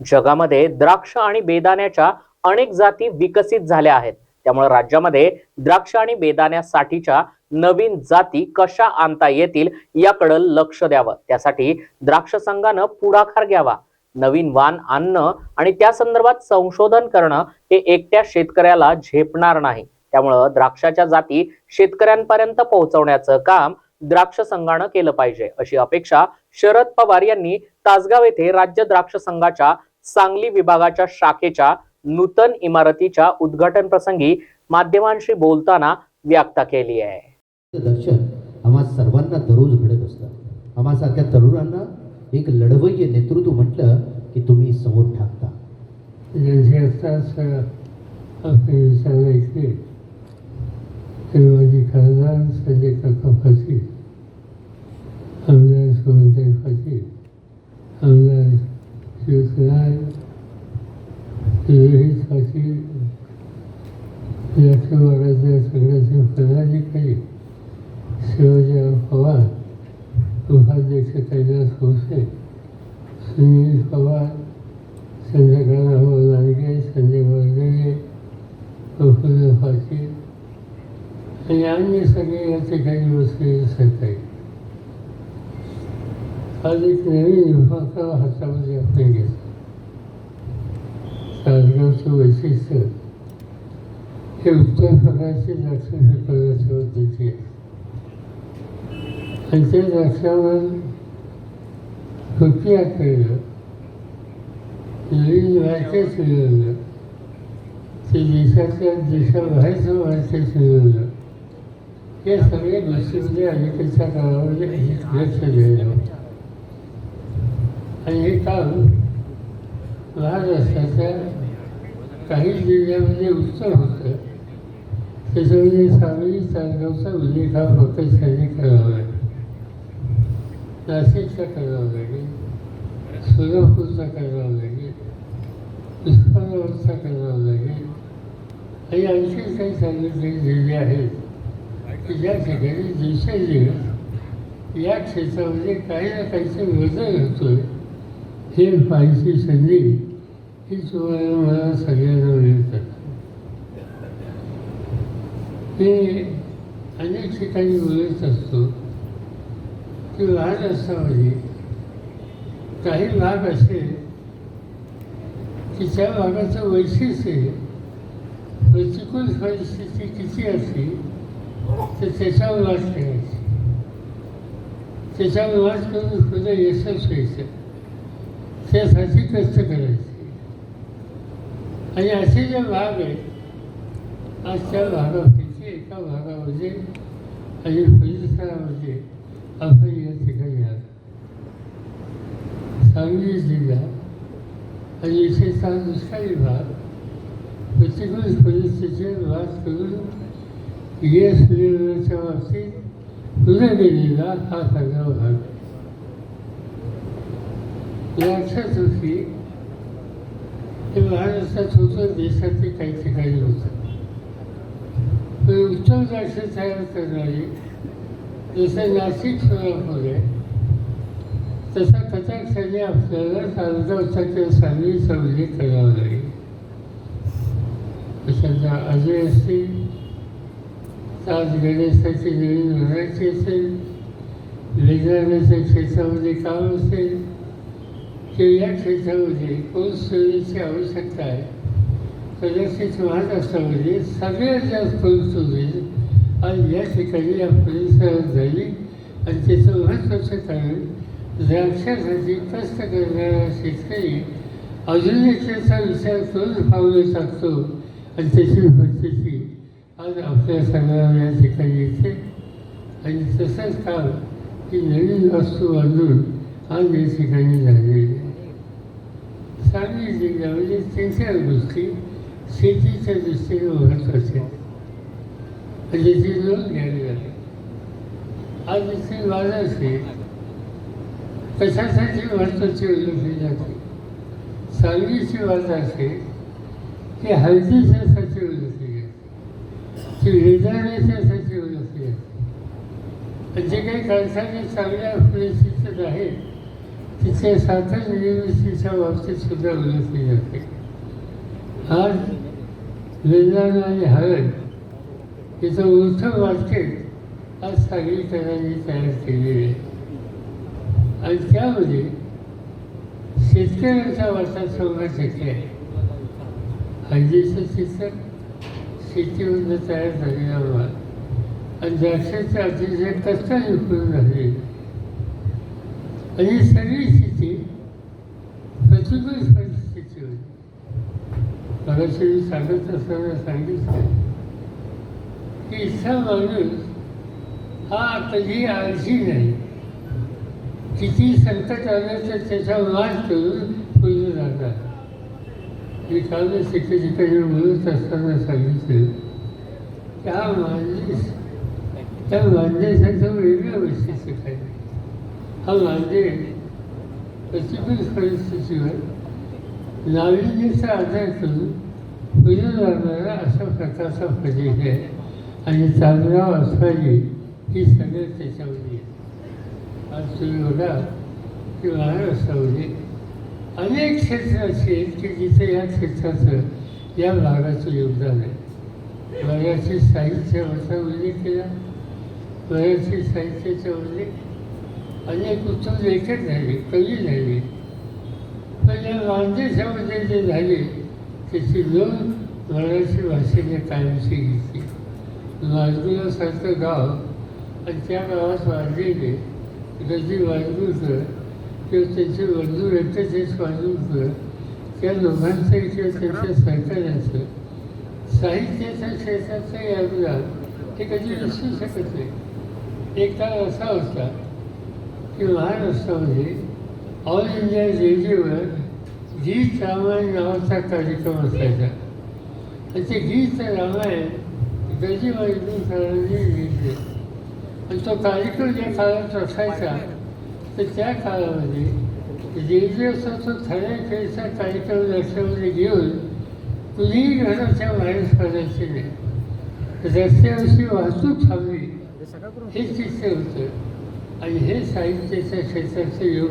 जगामध्ये द्राक्ष आणि बेदाण्याच्या अनेक जाती विकसित झाल्या आहेत. त्यामुळे राज्यामध्ये द्राक्ष आणि बेदाण्यासाठीच्या नवीन जाती कशा आणता येतील याकडे लक्ष द्यावं. त्यासाठी द्राक्ष संघानं पुढाकार घ्यावा. नवीन वाण आणणं आणि त्या संदर्भात संशोधन करणं हे एकट्या शेतकऱ्याला झेपणार नाही. त्यामुळं द्राक्षाच्या जाती शेतकऱ्यांपर्यंत पोहोचवण्याचं काम द्राक्ष संघानं केलं पाहिजे अशी अपेक्षा शरद पवार यांनी तासगाव येथे राज्य द्राक्ष संघाच्या सांगली विभागाच्या शाखेच्या नूतन इमारतीच्या उद्घाटन प्रसंगी माध्यमांशी बोलताना व्यक्त केली आहे. दर्शन आम्हा सर्वांना दररोज घडत असतं. आम्हासारख्या तरुणांना एक लढवय्य नेतृत्व म्हटलं की तुम्ही समोर ठाकता. सांगायचे. माझे खासदार संजय काका फाशी. आमदार सुमनताई फाशी. उपाध्यक्ष कैलास भोसले सुनील पवार चंद्रकांतराव लांडगे संजय वर्गणे प्रफुल्ल पाटील. आणि अन्य सगळे या ठिकाणी बसलेले सरकारी आज एक नवीन विभाग हातामध्ये आपण घेतला. तासगावचं वैशिष्ट्य. हे उत्तर प्रकारचे लक्ष पिकवण्याच्या पद्धती आहे. आणि त्या द्राक्षावर प्रक्रिया करणं नवीन मार्केट मिळवणं ते देशातल्या देशाबाहेरचं मार्केट मिळवणं या सगळ्या गोष्टींमध्ये अलीकडच्या काळामध्ये लक्ष द्यायला आणि हे काम महाराष्ट्राच्या काही जिल्ह्यामध्ये उत्तर होतं त्याच्यामध्ये सांगली तासगावचा उल्लेख हा फक्त त्यांनी करावा लागेल नाशिकचा करावा लागेल सोलापूरचा करावा लागेल उस्मानाबादचा करावा लागेल आणि आणखी काही सांगितले जिल्हे आहेत की ज्या ठिकाणी दिवसेंदिवस या क्षेत्रामध्ये काही ना काहीचं बदल होतोय हे पाहायची संधी ही तुम्हाला मला सगळ्यांना मिळतात. मी अनेक ठिकाणी बोलत असतो. की लाज असणं म्हणजे काही लाभ असे की त्या भागाचं वैशिष्ट्य प्रतिकूल परिस्थिती किती असली तर त्याच्यावर लाज करायची त्याच्यावर लाज करून सुद्धा यशस्व व्हायचं. त्यासाठी कष्ट करायचे. आणि असे जे भाग आहेत आज त्या भागापैकी एका भागामध्ये आणि परिसरामध्ये आपण सांगली जिल्हा आणि विशेषतः दुष्काळी भाग प्रतिकूल परिस्थितीचे वाद करून गॅस सिलेंडरच्या बाबतीत पुढे गेलेला हा सगळा भाग लक्षात होती हे महाराष्ट्रात होतं देशातले काही ठिकाणी होतं पण उत्तम द्राक्ष तयार करणारी जसं नाशिक सोलापूर आहे तसा कथाक्षाने आपल्याला तालुका किंवा सांगलीचा करावं लागेल तशाचा अजय असतील? तास गणेशाची नवीन व्हरायटी असेल? वेगळ्याच्या क्षेत्रामध्ये काम असेल? ते या क्षेत्रामध्ये कोण सोयीची आवश्यकता आहे? कदाचित महाराष्ट्रामध्ये सगळ्यात जास्त कोण आणि आज या ठिकाणी या परिसरात झाली आणि त्याचं महत्त्वाचं कारण द्राक्षासाठी कष्ट करणारा शेतकरी अजून त्याचा विचार करून पावलं टाकतो. आणि त्याची परिस्थिती आज आपल्या सगळ्या या ठिकाणी येते. आणि तसंच काम की नवीन वस्तू बांधून आज या ठिकाणी झालेली आहे. सांगली जिल्ह्यामध्ये म्हणजे तीन चार गोष्टी शेतीच्या दृष्टीने महत्त्वाच्या आहेत. आणि त्याची नोंद घ्यावी लागेल. आज इथे बाजारपेठ कशासाठी महत्त्वाची ओळखली जाते? सांगलीची बाजारपेठ ही हळदीच्यासाठी ओळखली जाते? ती वेदाण्याच्यासाठी ओळखली जाते? जे काही कारखाने चांगल्या परिस्थितीत आहेत तिथे सातारा युनिव्हर्सिटीच्या बाबतीत सुद्धा उल्लेखली जाते. आज वेदांत आणि हळद तिचं मोठं मार्केट आज सागरीकरांनी तयार केलेलं आहे. आणि त्यामध्ये शेतकऱ्यांचा वाटा शंभर शेती आहे. हळदीचं चित्र शेतीमध्ये तयार झालेला माल आणि द्राक्षाचे अतिशय कष्टाने उपयोग झाले. आणि सगळी शेती प्रतिकूल परिस्थिती होती. मगाशी मी सांगत असताना सांगितलं की इच्छा माणूस हा कधी आळशी नाही. किती संकट आलं तर त्याचा मात करून पुढे जातात. मी काल एके ठिकाणी बोलत असताना सांगितलं त्या हा त्या मांजेसाठी वेगळं वैशिष्ट्य काय? हा मांदे प्रतिकूल परिस्थितीवर नाविन्याचा आधार करून पुढे जाणारा अशा प्रकारचा प्रदेश आहे. आणि चांगला असणारी ही सगळं त्याच्यामध्ये आज तुम्ही बघा की महाराष्ट्रामध्ये अनेक क्षेत्र असे आहेत की जिथे या क्षेत्राचं या भागाचं योगदान आहे. मराठी साहित्याचा उल्लेख केला. बऱ्याचशी साहित्याचा उल्लेख अनेक उत्तम लेखक झाले कवी झाले. पण या मानदेशामध्ये जे झाले त्याची नोंद मराठी भाषेने कायमशी घेतली. माजगुलासारखं गाव आणि त्या गावात वाढलेले गजी होतं किंवा त्यांचे बंधू व्यक्तचेच होतं त्या दोघांचं किंवा त्यांच्या सहकार्याचं साहित्याच्या क्षेत्राचं योगदान हे कधी विसरू शकत नाही. एक काळ असा होता की महाराष्ट्रामध्ये ऑल इंडिया रेडिओवर गीत रामायण नावाचा कार्यक्रम असायचा. आणि ते गीत रामायण गजी सरांनी लिहिले. आणि तो कार्यक्रम ज्या काळात असायचा तर त्या काळामध्ये रेडिओचा तो ठराविक कार्यक्रम रस्त्यामध्ये घेऊन कुणीही घराच्या बाहेर पडायचे नाही. रस्त्यावरची वाहतूक थांबली हे चित्र होतं. आणि हे साहित्याच्या क्षेत्राचं योग